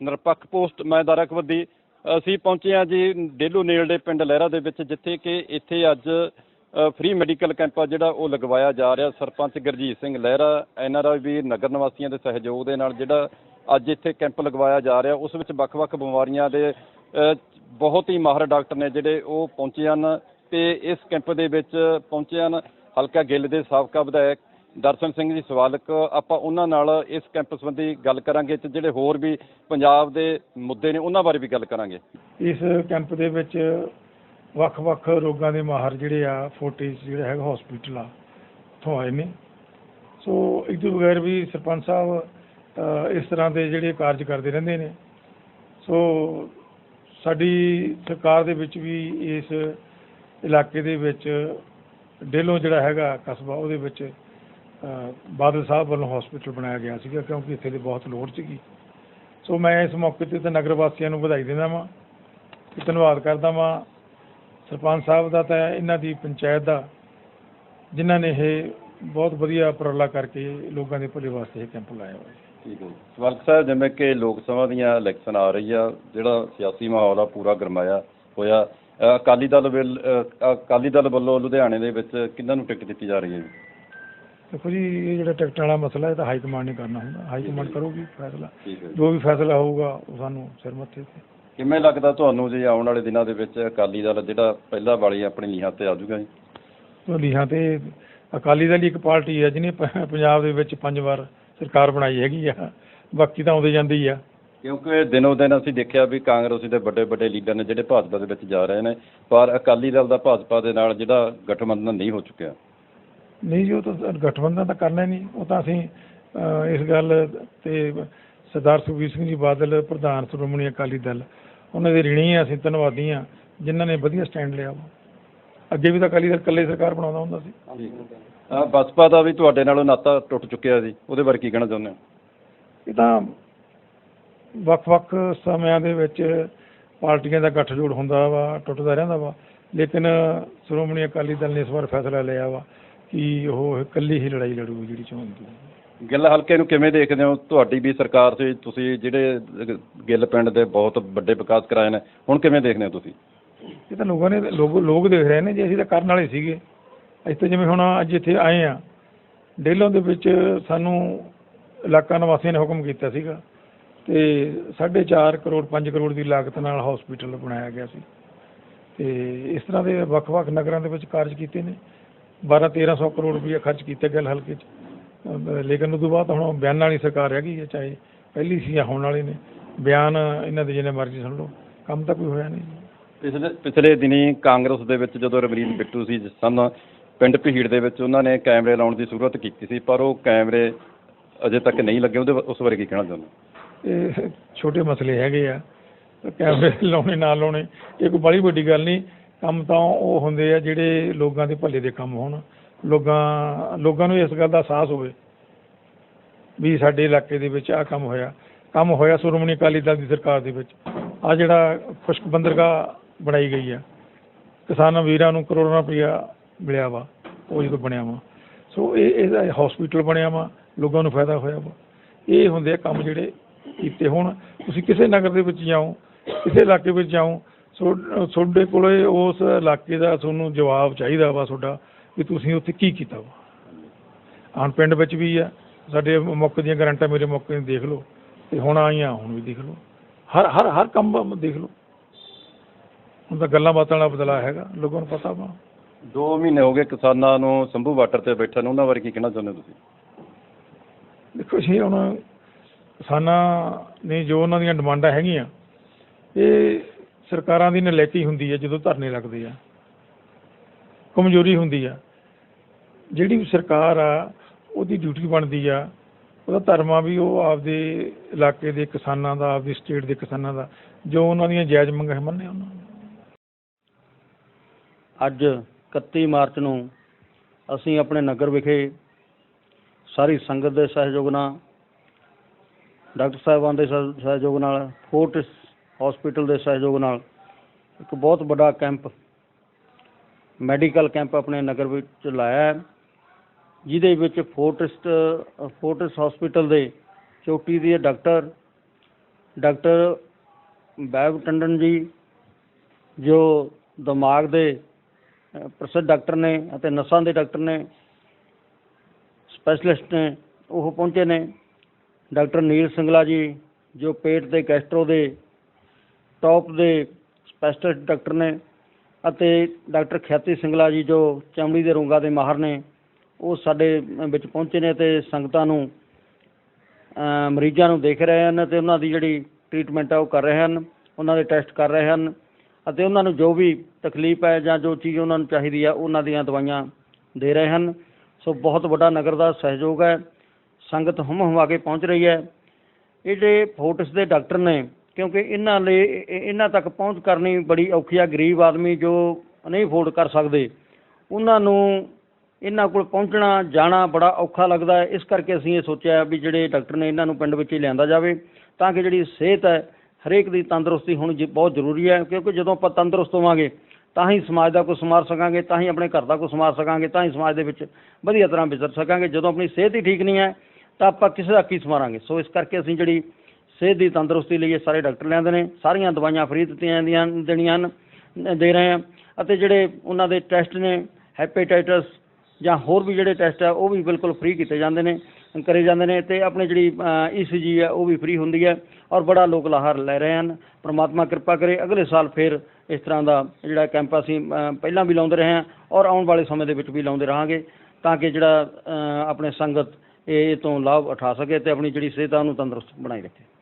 ਨਿਰਪੱਖ ਪੋਸਟ ਮੈਂ ਦਾਰਕਵੱਦੀ ਅਸੀਂ ਪਹੁੰਚੇ ਹਾਂ ਜੀ ਡੇਲੂ ਨੇੜਲੇ ਪਿੰਡ ਲਹਿਰਾ ਦੇ ਵਿੱਚ, ਜਿੱਥੇ ਕਿ ਇੱਥੇ ਅੱਜ ਫ੍ਰੀ ਮੈਡੀਕਲ ਕੈਂਪ ਆ ਜਿਹੜਾ ਉਹ ਲਗਵਾਇਆ ਜਾ ਰਿਹਾ। ਸਰਪੰਚ ਗੁਰਜੀਤ ਸਿੰਘ ਲਹਿਰਾ ਐਨਆਰਆਈ ਵੀ ਨਗਰ ਨਿਵਾਸੀਆਂ ਦੇ ਸਹਿਯੋਗ ਦੇ ਨਾਲ ਜਿਹੜਾ ਅੱਜ ਇੱਥੇ ਕੈਂਪ ਲਗਵਾਇਆ ਜਾ ਰਿਹਾ। ਉਸ ਵਿੱਚ ਵੱਖ-ਵੱਖ ਬਿਮਾਰੀਆਂ ਦੇ ਬਹੁਤ ਹੀ ਮਾਹਰ ਡਾਕਟਰ ਨੇ ਜਿਹੜੇ ਉਹ ਪਹੁੰਚੇ ਹਨ ਤੇ ਇਸ ਕੈਂਪ ਦੇ ਵਿੱਚ ਪਹੁੰਚੇ ਹਨ। ਹਲਕਾ ਗਿੱਲ ਦੇ ਸਾਬਕਾ ਵਿਧਾਇਕ ਦਰਸ਼ਨ ਸਿੰਘ ਜੀ ਸਵਾਲਕ, ਆਪਾਂ ਉਹਨਾਂ ਨਾਲ ਇਸ ਕੈਂਪ ਸੰਬੰਧੀ ਗੱਲ ਕਰਾਂਗੇ ਤੇ ਜਿਹੜੇ ਹੋਰ ਵੀ ਪੰਜਾਬ ਦੇ ਮੁੱਦੇ ਨੇ ਉਹਨਾਂ ਬਾਰੇ ਵੀ ਗੱਲ ਕਰਾਂਗੇ। ਇਸ ਕੈਂਪ ਦੇ ਵਿੱਚ ਵੱਖ-ਵੱਖ ਰੋਗਾਂ ਦੇ ਮਾਹਰ ਜਿਹੜੇ ਆ ਫੋਰਟਿਸ ਜਿਹੜਾ ਹੈਗਾ ਹਸਪੀਟਲ ਆ, ਉੱਥੋਂ ਆਏ ਨੇ। ਸੋ ਇਸ ਤੋਂ ਬਗੈਰ ਵੀ ਸਰਪੰਚ ਸਾਹਿਬ ਇਸ ਤਰ੍ਹਾਂ ਦੇ ਜਿਹੜੇ ਕਾਰਜ ਕਰਦੇ ਰਹਿੰਦੇ ਨੇ। ਸੋ ਸਾਡੀ ਸਰਕਾਰ ਦੇ ਵਿੱਚ ਵੀ ਇਸ ਇਲਾਕੇ ਦੇ ਵਿੱਚ ਡੇਲੋਂ ਜਿਹੜਾ ਹੈਗਾ ਕਸਬਾ, ਉਹਦੇ ਵਿੱਚ ਬਾਦਲ ਸਾਹਿਬ ਵੱਲੋਂ ਹਸਪੀਟਲ ਬਣਾਇਆ ਗਿਆ ਸੀਗਾ ਕਿਉਂਕਿ ਇੱਥੇ ਦੀ ਬਹੁਤ ਲੋੜ ਸੀਗੀ। ਸੋ ਮੈਂ ਇਸ ਮੌਕੇ ਤੇ ਤਾਂ ਨਗਰ ਵਾਸੀਆਂ ਨੂੰ ਵਧਾਈ ਦਿੰਦਾ ਵਾਂ ਤੇ ਧੰਨਵਾਦ ਕਰਦਾ ਵਾਂ। ਸਰਪੰਚ ਸਾਹਿਬ ਦਾ ਤਾਂ ਇਹਨਾਂ ਦੀ ਪੰਚਾਇਤ ਦਾ ਜਿਨ੍ਹਾਂ ਨੇ ਇਹ ਬਹੁਤ ਵਧੀਆ ਉਪਰਾਲਾ ਕਰਕੇ ਲੋਕਾਂ ਦੇ ਭਲੇ ਵਾਸਤੇ ਇਹ ਕੈਂਪ ਲਾਇਆ ਹੋਇਆ। ਠੀਕ ਹੈ ਸਵਾਲਕ ਸਾਹਿਬ ਜਿਵੇਂ ਕਿ ਲੋਕ ਸਭਾ ਦੀਆਂ ਇਲੈਕਸ਼ਨ ਆ ਰਹੀ ਆ ਜਿਹੜਾ ਸਿਆਸੀ ਮਾਹੌਲ ਆ ਪੂਰਾ ਗਰਮਾਇਆ ਹੋਇਆ। ਅਕਾਲੀ ਦਲ ਵੱਲ ਅ, ਅਕਾਲੀ ਦਲ ਵੱਲੋਂ ਲੁਧਿਆਣੇ ਦੇ ਵਿੱਚ ਕਿਹਨਾਂ ਨੂੰ ਟਿਕਟ ਦਿੱਤੀ ਜਾ ਰਹੀ ਹੈ ਜੀ? ਦੇਖੋ ਜੀ ਇਹ ਜਿਹੜਾ ਟਿਕਟਾਂ ਵਾਲਾ ਮਸਲਾ ਇਹ ਤਾਂ ਹਾਈ ਕਮਾਂਡ ਨੇ ਕਰਨਾ ਹੁੰਦਾ। ਹਾਈ ਕਮਾਂਡ ਕਰੂਗੀ ਫੈਸਲਾ। ਠੀਕ ਹੈ ਜੋ। ਵੀ ਫੈਸਲਾ ਹੋਊਗਾ ਉਹ ਸਾਨੂੰ ਸਿਰ ਮੱਥੇ ਤੇ। ਕਿਵੇਂ ਲੱਗਦਾ ਤੁਹਾਨੂੰ ਜੀ ਆਉਣ ਵਾਲੇ ਦਿਨਾਂ ਦੇ ਵਿੱਚ ਅਕਾਲੀ ਦਲ ਜਿਹੜਾ ਪਹਿਲਾ ਵਾਲੀ ਆਪਣੀ ਨੀਹਾਂ ਤੇ ਆ ਜਾਊਗਾ ਜੀ? ਉਹ ਲੀਹਾਂ ਤੇ ਅਕਾਲੀ ਦਲ ਹੀ ਇੱਕ ਪਾਰਟੀ ਹੈ ਜਿਹਨੇ ਪ- ਪੰਜਾਬ ਦੇ ਵਿੱਚ ਪੰਜ ਵਾਰ ਸਰਕਾਰ ਬਣਾਈ ਹੈਗੀ ਆ। ਬਾਕੀ ਤਾਂ ਆਉਂਦੇ ਜਾਂਦੇ ਹੀ ਆ। ਕਿਉਂਕਿ ਦਿਨੋ ਦਿਨ ਅਸੀਂ ਦੇਖਿਆ ਵੀ ਕਾਂਗਰਸ ਦੇ ਵੱਡੇ ਵੱਡੇ ਲੀਡਰ ਨੇ ਜਿਹੜੇ ਭਾਜਪਾ ਦੇ ਵਿੱਚ ਜਾ ਰਹੇ ਨੇ ਪਰ ਅਕਾਲੀ ਦਲ ਦਾ ਭਾਜਪਾ ਦੇ ਨਾਲ ਜਿਹੜਾ ਗਠਬੰਧਨ ਨਹੀਂ ਹੋ ਚੁੱਕਿਆ। ਨਹੀਂ ਜੀ ਉਹ ਤਾਂ ਗਠਬੰਧਨ ਤਾਂ ਕਰਨਾ ਹੀ ਨਹੀਂ। ਉਹ ਤਾਂ ਅਸੀਂ ਅਹ, ਇਸ ਗੱਲ ਤੇ ਸਰਦਾਰ ਸੁਖਬੀਰ ਸਿੰਘ ਜੀ ਬਾਦਲ ਪ੍ਰਧਾਨ ਸ਼੍ਰੋਮਣੀ ਅਕਾਲੀ ਦਲ ਉਹਨਾਂ ਦੇ ਰਿਣੀ ਆ ਅਸੀਂ ਧੰਨਵਾਦੀ ਆ ਜਿਨ੍ਹਾਂ ਨੇ ਵਧੀਆ ਸਟੈਂਡ ਲਿਆ ਵਾ। ਅੱਗੇ ਵੀ ਤਾਂ ਅਕਾਲੀ ਦਲ ਇਕੱਲੇ ਸਰਕਾਰ ਬਣਾਉਂਦਾ ਹੁੰਦਾ ਸੀ। ਅ, ਬਸਪਾ ਦਾ ਵੀ ਤੁਹਾਡੇ ਨਾਲੋਂ ਨਾਤਾ ਟੁੱਟ ਚੁੱਕਿਆ ਜੀ ਉਹਦੇ ਬਾਰੇ ਕੀ ਕਹਿਣਾ ਚਾਹੁੰਦੇ ਹੋ? ਇਹ ਤਾਂ ਵੱਖ-ਵੱਖ ਸਮਿਆਂ ਦੇ ਵਿੱਚ ਪਾਰਟੀਆਂ ਦਾ ਗੱਠਜੋੜ ਹੁੰਦਾ ਵਾ ਟੁੱਟਦਾ ਰਹਿੰਦਾ ਵਾ ਲੇਕਿਨ ਸ਼੍ਰੋਮਣੀ ਅਕਾਲੀ ਦਲ ਨੇ ਇਸ ਵਾਰ ਫੈਸਲਾ ਲਿਆ ਵਾ। ਕਿ ਉਹ ਇਕੱਲੀ ਹੀ ਲੜਾਈ ਲੜੂਗੀ ਜਿਹੜੀ ਚੋਣ ਦੀ ਗਿੱਲ ਹਲਕੇ ਨੂੰ ਕਿਵੇਂ ਦੇਖਦੇ ਹੋ? ਤੁਹਾਡੀ ਵੀ ਸਰਕਾਰ ਸੀ ਤੁਸੀਂ ਜਿਹੜੇ ਗਿੱਲ ਪਿੰਡ ਦੇ ਬਹੁਤ ਵੱਡੇ ਵਿਕਾਸ ਕਰਾਏ ਨੇ ਹੁਣ ਕਿਵੇਂ ਦੇਖਦੇ ਹੋ ਤੁਸੀਂ? ਇਹ ਤਾਂ ਲੋਕਾਂ ਨੇ ਲੋਕ ਲੋਕ ਦੇਖ ਰਹੇ ਨੇ ਜੀ ਅਸੀਂ ਤਾਂ ਕਰਨ ਵਾਲੇ ਸੀਗੇ। ਅਸੀਂ ਤਾਂ ਜਿਵੇਂ ਹੁਣ ਅੱਜ ਇੱਥੇ ਆਏ ਆ ਡੇਲੋਂ ਦੇ ਵਿੱਚ ਸਾਨੂੰ ਇਲਾਕਾ ਨਿਵਾਸੀਆਂ ਨੇ ਹੁਕਮ ਕੀਤਾ ਸੀਗਾ ਤੇ 4.5 ਕਰੋੜ 5 ਕਰੋੜ ਦੀ ਲਾਗਤ ਨਾਲ ਹਸਪੀਟਲ ਬਣਾਇਆ ਗਿਆ ਸੀ। ਤੇ ਇਸ ਤਰ੍ਹਾਂ ਦੇ ਵੱਖ-ਵੱਖ ਨਗਰਾਂ ਦੇ ਵਿੱਚ ਕਾਰਜ ਕੀਤੇ ਨੇ। 12 1300 ਕਰੋੜ ਰੁਪਏ ਖਰਚ ਕੀਤੇ ਗਏ ਹਲਕੇ 'ਚ। ਲੇਕਿਨ ਉਦੋਂ ਬਾਅਦ ਹੁਣ ਬਿਆਨਾਂ ਵਾਲੀ ਸਰਕਾਰ ਹੈਗੀ ਹੈ ਚਾਹੇ ਪਹਿਲੀ ਸੀ ਜਾਂ ਹੁਣ ਵਾਲੀ ਨੇ। ਬਿਆਨ ਇਹਨਾਂ ਦੇ ਜਿੰਨੇ ਮਰਜ਼ੀ ਸੁਣ ਲਓ ਕੰਮ ਤਾਂ ਕੋਈ ਹੋਇਆ ਨਹੀਂ। ਪਿਛਲੇ ਪਿਛਲੇ ਦਿਨੀ ਕਾਂਗਰਸ ਦੇ ਵਿੱਚ ਜਦੋਂ ਰਵਨੀਤ ਬਿੱਟੂ ਸੀ ਜਿਸ ਸਨ ਪਿੰਡ ਭੀੜ ਦੇ ਵਿੱਚ ਉਹਨਾਂ ਨੇ ਕੈਮਰੇ ਲਾਉਣ ਦੀ ਸ਼ੁਰੂਆਤ ਕੀਤੀ ਸੀ ਪਰ ਉਹ ਕੈਮਰੇ ਅਜੇ ਤੱਕ ਨਹੀਂ ਲੱਗੇ। ਉਹਦੇ ਉਸ ਬਾਰੇ ਕੀ ਕਹਿਣਾ ਚਾਹੁੰਦੇ? ਇਹ ਛੋਟੇ ਮਸਲੇ ਹੈਗੇ ਆ। ਤੇ ਕੈਮਰੇ ਲਾਉਣੇ ਨਾ ਲਾਉਣੇ ਇਹ ਕੋਈ ਬੜੀ ਵੱਡੀ ਗੱਲ ਨਹੀਂ। ਕੰਮ ਤਾਂ ਉਹ ਹੁੰਦੇ ਆ ਜਿਹੜੇ ਲੋਕਾਂ ਦੇ ਭਲੇ ਦੇ ਕੰਮ ਹੋਣ। ਲੋਕਾਂ ਲੋਕਾਂ ਨੂੰ ਇਸ ਗੱਲ ਦਾ ਅਹਿਸਾਸ ਹੋਵੇ ਵੀ ਸਾਡੇ ਇਲਾਕੇ ਦੇ ਵਿੱਚ ਆਹ ਕੰਮ ਹੋਇਆ। ਕੰਮ ਹੋਇਆ ਸ਼੍ਰੋਮਣੀ ਅਕਾਲੀ ਦਲ ਦੀ ਸਰਕਾਰ ਦੇ ਵਿੱਚ। ਆ ਜਿਹੜਾ ਖੁਸ਼ਕ ਬੰਦਰਗਾਹ ਬਣਾਈ ਗਈ ਆ। ਕਿਸਾਨਾਂ ਵੀਰਾਂ ਨੂੰ ਕਰੋੜਾਂ ਰੁਪਇਆ ਮਿਲਿਆ ਵਾ, ਉਹ ਜਦੋਂ ਬਣਿਆ ਵਾ। ਸੋ ਇਹ ਇਹਦਾ ਹਸਪੀਟਲ ਬਣਿਆ ਵਾ, ਲੋਕਾਂ ਨੂੰ ਫਾਇਦਾ ਹੋਇਆ ਵਾ। ਇਹ ਹੁੰਦੇ ਆ ਕੰਮ ਜਿਹੜੇ ਕੀਤੇ ਹੋਣ। ਤੁਸੀਂ ਕਿਸੇ ਨਗਰ ਦੇ ਵਿੱਚ ਜਾਓ, ਕਿਸੇ ਇਲਾਕੇ ਵਿੱਚ ਜਾਓ ਸੋ ਤੁਹਾਡੇ ਕੋਲੇ ਉਸ ਇਲਾਕੇ ਦਾ ਤੁਹਾਨੂੰ ਜਵਾਬ ਚਾਹੀਦਾ ਵਾ ਤੁਹਾਡਾ ਵੀ ਤੁਸੀਂ ਉੱਥੇ ਕੀ ਕੀਤਾ ਵਾ। ਆਣ ਪਿੰਡ ਵਿੱਚ ਵੀ ਆ। ਸਾਡੇ ਮੌਕੇ ਦੀਆਂ ਗਰੰਟਾਂ ਮੇਰੇ ਮੌਕੇ ਨੂੰ ਦੇਖ ਲਓ। ਤੇ ਹੁਣ ਆਈਆਂ ਹੁਣ ਵੀ ਦੇਖ ਲਓ। ਹਰ ਹਰ ਹਰ ਕੰਮ ਦੇਖ ਲਓ। ਹੁਣ ਤਾਂ ਗੱਲਾਂ ਬਾਤਾਂ ਵਾਲਾ ਬਦਲਾ ਹੈਗਾ ਲੋਕਾਂ ਨੂੰ ਪਤਾ ਵਾ। 2 ਮਹੀਨੇ ਹੋ ਗਏ ਕਿਸਾਨਾਂ ਨੂੰ ਸੰਭੂ ਬਾਰਡਰ ਤੇ ਬੈਠੇ ਨੂੰ। ਉਹਨਾਂ ਬਾਰੇ ਕੀ ਕਹਿਣਾ ਚਾਹੁੰਦੇ ਤੁਸੀਂ? ਦੇਖੋ ਜੀ ਹੁਣ ਕਿਸਾਨਾਂ ਨੇ ਜੋ ਉਹਨਾਂ ਦੀਆਂ ਡਿਮਾਂਡਾਂ ਹੈਗੀਆਂ ਇਹ ਸਰਕਾਰਾਂ ਦੀ ਨਲੈਕੀ ਹੁੰਦੀ ਹੈ ਜਦੋਂ ਧਰਨੇ ਲੱਗਦੇ ਆ। ਕਮਜ਼ੋਰੀ ਹੁੰਦੀ ਆ। ਜਿਹੜੀ ਵੀ ਸਰਕਾਰ ਆ, ਉਹਦੀ ਡਿਊਟੀ ਬਣਦੀ ਆ। ਉਹਦਾ ਧਰਮ ਆ ਵੀ ਉਹ ਆਪਦੇ ਇਲਾਕੇ ਦੇ ਕਿਸਾਨਾਂ ਦਾ, ਆਪਦੀ ਸਟੇਟ ਦੇ ਕਿਸਾਨਾਂ ਦਾ, ਜੋ ਉਹਨਾਂ ਦੀਆਂ ਜਾਇਜ਼ ਮੰਗਾਂ ਮੰਨੇ ਉਹਨਾਂ ਨੂੰ। ਅੱਜ 31 ਮਾਰਚ ਨੂੰ ਅਸੀਂ ਆਪਣੇ ਨਗਰ ਵਿਖੇ ਸਾਰੀ ਸੰਗਤ ਦੇ ਸਹਿਯੋਗ ਨਾਲ, ਡਾਕਟਰ ਸਾਹਿਬਾਨ ਦੇ ਸਹਿ- ਸਹਿਯੋਗ ਨਾਲ ਫੋਰਟਿਸ ਹਸਪੀਟਲ ਦੇ ਸਹਿਯੋਗ ਨਾਲ ਇੱਕ ਬਹੁਤ ਵੱਡਾ ਕੈਂਪ, ਮੈਡੀਕਲ ਕੈਂਪ ਆਪਣੇ ਨਗਰ ਵਿੱਚ ਲਾਇਆ ਹੈ, ਜਿਹਦੇ ਵਿੱਚ ਫੋਰਟਿਸਟ ਫੋਰਟਿਸ ਹਸਪੀਟਲ ਦੇ ਚੋਟੀ ਦੇ ਡਾਕਟਰ ਡਾਕਟਰ ਬੈਬ ਟੰਡਨ ਜੀ, ਜੋ ਦਿਮਾਗ ਦੇ ਪ੍ਰਸਿੱਧ ਡਾਕਟਰ ਨੇ ਅਤੇ ਨਸਾਂ ਦੇ ਡਾਕਟਰ ਨੇ, ਸਪੈਸ਼ਲਿਸਟ ਨੇ, ਉਹ ਪਹੁੰਚੇ ਨੇ। ਡਾਕਟਰ ਨੀਲ ਸਿੰਗਲਾ ਜੀ, ਜੋ ਪੇਟ ਤੇ ਗੈਸਟਰੋ ਦੇ ਟੌਪ ਦੇ ਸਪੈਸ਼ਲਿਸਟ ਡਾਕਟਰ ਨੇ ਅਤੇ ਡਾਕਟਰ ਖਿਆਤੀ ਸਿੰਗਲਾ ਜੀ ਜੋ ਚਮੜੀ ਦੇ ਰੋਗਾਂ ਦੇ ਮਾਹਰ ਨੇ, ਉਹ ਸਾਡੇ ਵਿੱਚ ਪਹੁੰਚੇ ਨੇ ਤੇ ਸੰਗਤਾਂ ਨੂੰ ਮਰੀਜ਼ਾਂ ਨੂੰ ਦੇਖ ਰਹੇ ਹਨ ਤੇ ਉਹਨਾਂ ਦੀ ਜਿਹੜੀ ਟ੍ਰੀਟਮੈਂਟ ਹੈ ਉਹ ਕਰ ਰਹੇ ਹਨ, ਉਹਨਾਂ ਦੇ ਟੈਸਟ ਕਰ ਰਹੇ ਹਨ ਅਤੇ ਉਹਨਾਂ ਨੂੰ ਜੋ ਵੀ ਤਕਲੀਫ ਹੈ ਜਾਂ ਜੋ ਚੀਜ਼ ਉਹਨਾਂ ਨੂੰ ਚਾਹੀਦੀ ਹੈ ਉਹਨਾਂ ਦੀਆਂ ਦਵਾਈਆਂ ਦੇ ਰਹੇ ਹਨ। ਸੋ ਬਹੁਤ ਵੱਡਾ ਨਗਰ ਦਾ ਸਹਿਯੋਗ ਹੈ, ਸੰਗਤ ਹਮ ਹਮਾ ਕੇ ਪਹੁੰਚ ਰਹੀ ਹੈ। ਇਹ ਜਿਹੜੇ ਫੋਰਟਸ ਦੇ ਡਾਕਟਰ ਨੇ ਕਿਉਂਕਿ ਇਹਨਾਂ ਲਈ ਇਹਨਾਂ ਤੱਕ ਪਹੁੰਚ ਕਰਨੀ ਬੜੀ ਔਖੀ ਆ, ਗਰੀਬ ਆਦਮੀ ਜੋ ਨਹੀਂ ਅਫੋਰਡ ਕਰ ਸਕਦੇ। ਉਹਨਾਂ ਨੂੰ ਇਹਨਾਂ ਕੋਲ ਪਹੁੰਚਣਾ, ਜਾਣਾ ਬੜਾ ਔਖਾ ਲੱਗਦਾ ਹੈ। ਇਸ ਕਰਕੇ ਅਸੀਂ ਇਹ ਸੋਚਿਆ ਵੀ ਜਿਹੜੇ ਡਾਕਟਰ ਨੇ ਇਹਨਾਂ ਨੂੰ ਪਿੰਡ ਵਿੱਚ ਹੀ ਲਿਆਂਦਾ ਜਾਵੇ, ਤਾਂ ਕਿ ਜਿਹੜੀ ਸਿਹਤ ਹੈ, ਹਰੇਕ ਦੀ ਤੰਦਰੁਸਤੀ ਹੋਣੀ ਜ- ਬਹੁਤ ਜ਼ਰੂਰੀ ਹੈ। ਕਿਉਂਕਿ ਜਦੋਂ ਆਪਾਂ ਤੰਦਰੁਸਤ ਹੋਵਾਂਗੇ, ਤਾਂ ਹੀ ਸਮਾਜ ਦਾ ਕੋਈ ਸੰਵਾਰ ਸਕਾਂਗੇ, ਤਾਂ ਹੀ ਆਪਣੇ ਘਰ ਦਾ ਕੋਈ ਸੰਵਾਰ ਸਕਾਂਗੇ, ਤਾਂ ਹੀ ਸਮਾਜ ਦੇ ਵਿੱਚ ਵਧੀਆ ਤਰ੍ਹਾਂ ਵਿਚਰ ਸਕਾਂਗੇ। ਜਦੋਂ ਆਪਣੀ ਸਿਹਤ ਹੀ ਠੀਕ ਨਹੀਂ ਹੈ, ਤਾਂ ਆਪਾਂ ਕਿਸੇ ਦਾ ਕੀ ਸੰਵਾਰਾਂਗੇ ਸੋ ਇਸ ਕਰਕੇ ਅਸੀਂ ਜਿਹੜੀ ਸਿਹਤ ਦੀ ਤੰਦਰੁਸਤੀ ਲਈ ਇਹ ਸਾਰੇ ਡਾਕਟਰ ਲਿਆਂਦੇ ਨੇ ਸਾਰੀਆਂ ਦਵਾਈਆਂ ਫ੍ਰੀ ਦਿੱਤੀਆਂ ਜਾਂਦੀਆਂ ਦੇਣੀਆਂ ਹਨ, ਦੇ ਰਹੇ ਹਾਂ। ਅਤੇ ਜਿਹੜੇ ਉਹਨਾਂ ਦੇ ਟੈਸਟ ਨੇ ਹੈਪੇਟਾਈਟਸ ਜਾਂ ਹੋਰ ਵੀ ਜਿਹੜੇ ਟੈਸਟ ਆ ਉਹ ਵੀ ਬਿਲਕੁਲ ਫ੍ਰੀ ਕੀਤੇ ਜਾਂਦੇ ਨੇ ਕਰੇ ਜਾਂਦੇ ਨੇ ਤੇ ਆਪਣੀ ਜਿਹੜੀ ਈਸੀਜੀ ਹੈ ਉਹ ਵੀ ਫ੍ਰੀ ਹੁੰਦੀ ਹੈ ਔਰ ਬੜਾ ਲੋਕ ਲਾਹਰ ਲੈ ਰਹੇ ਹਨ। ਪ੍ਰਮਾਤਮਾ ਕਿਰਪਾ ਕਰੇ ਅਗਲੇ ਸਾਲ ਫਿਰ ਇਸ ਤਰ੍ਹਾਂ ਦਾ ਜਿਹੜਾ ਕੈਂਪ ਅਸੀਂ ਪਹਿਲਾਂ ਵੀ ਲਾਉਂਦੇ ਰਹੇ ਹਾਂ ਔਰ ਆਉਣ ਵਾਲੇ ਸਮੇਂ ਦੇ ਵਿੱਚ ਵੀ ਲਾਉਂਦੇ ਰਹਾਂਗੇ ਤਾਂ ਕਿ ਜਿਹੜਾ ਆਪਣੇ ਸੰਗਤ ਇਹ ਇਹ ਤੋਂ ਲਾਭ ਉਠਾ ਸਕੇ ਤੇ ਆਪਣੀ ਜਿਹੜੀ ਸਿਹਤ ਆ ਉਹਨੂੰ ਤੰਦਰੁਸਤ ਬਣਾਈ ਰੱਖੇ।